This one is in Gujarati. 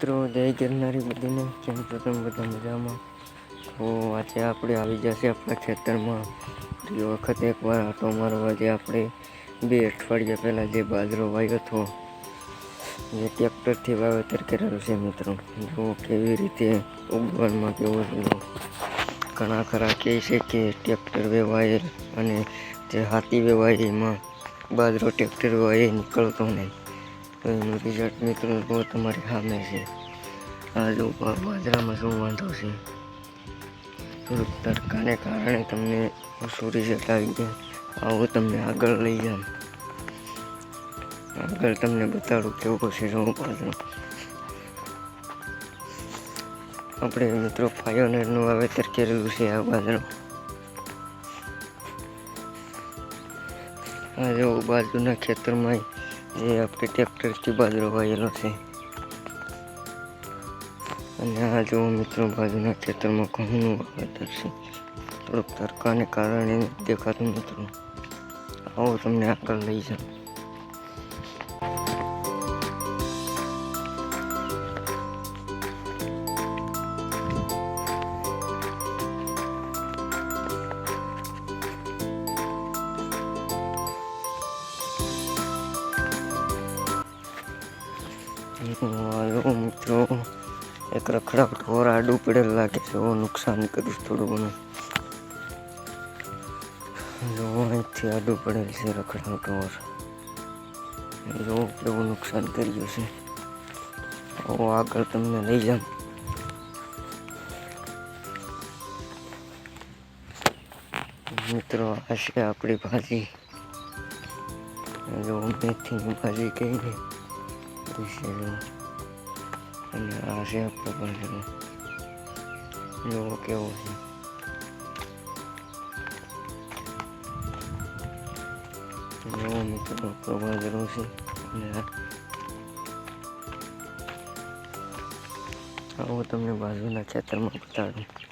મિત્રો, જય ગિરનારી બધીને. કેમ છો તમે બધા મજામાં? તો આજે આપણે આવી જશે આપણા ખેતરમાં. એ વખત એકવાર આટો મારવા જે આપણે બે અઠવાડિયા પહેલાં જે બાજરો વાવ્યો હતો જે ટ્રેક્ટરથી વાવેતર કરેલું છે મિત્રો. જો કેવી રીતે ઉગવણમાં કેવું ઘણા ખરા કહે છે કે ટ્રેક્ટર વેવાય અને જે હાથી વેવાય એમાં બાજરો ટ્રેક્ટર વેવાય નીકળતો નહીં. એનું રિઝલ્ટ મિત્રો તમારી સામે છે. આ જો બાજરામાં શું વાંધો છે? તડકાને કારણે તમને ઓછું રિઝલ્ટ આવી જાય આવું તમને આગળ લઈ જાઉં. આગળ તમને બતાડું કેવું છે જો બાજરો. આપણે મિત્રો ફાયોનેરનું વાવેતર કરેલું છે આ બાજરો. આ જેવું બાજુના ખેતરમાં જે આપણે ટ્રેક્ટરથી બાજરો વાયેલો છે. અને આ જો મિત્રો, બાજુના ખેતરમાં ઘઉંનું વાવેતર છે. થોડુંક તડકાને કારણે દેખાતું મિત્રો આવો તમને આગળ લઈ જાઉં. હાલો મિત્રો એક રખડાવટ ઢોર આડું પડેલ લાગે છે એવો નુકસાન કરીશ થોડું ઘણું જો અહીંથી આડું પડેલ છે રખડાવટ ઢોર જો કેવું નુકસાન કર્યું છે આવો આગળ તમને લઈ જામ મિત્રો આ છે આપણી ભાજી જો મેથીની ભાજી કહીને વિશે અને આ આપણો બાજરો જોવો કેવો છે જોવો મિત્રો આપણો બાજરો છે અને આવો તમને બાજુના ખેતરમાં બતાડું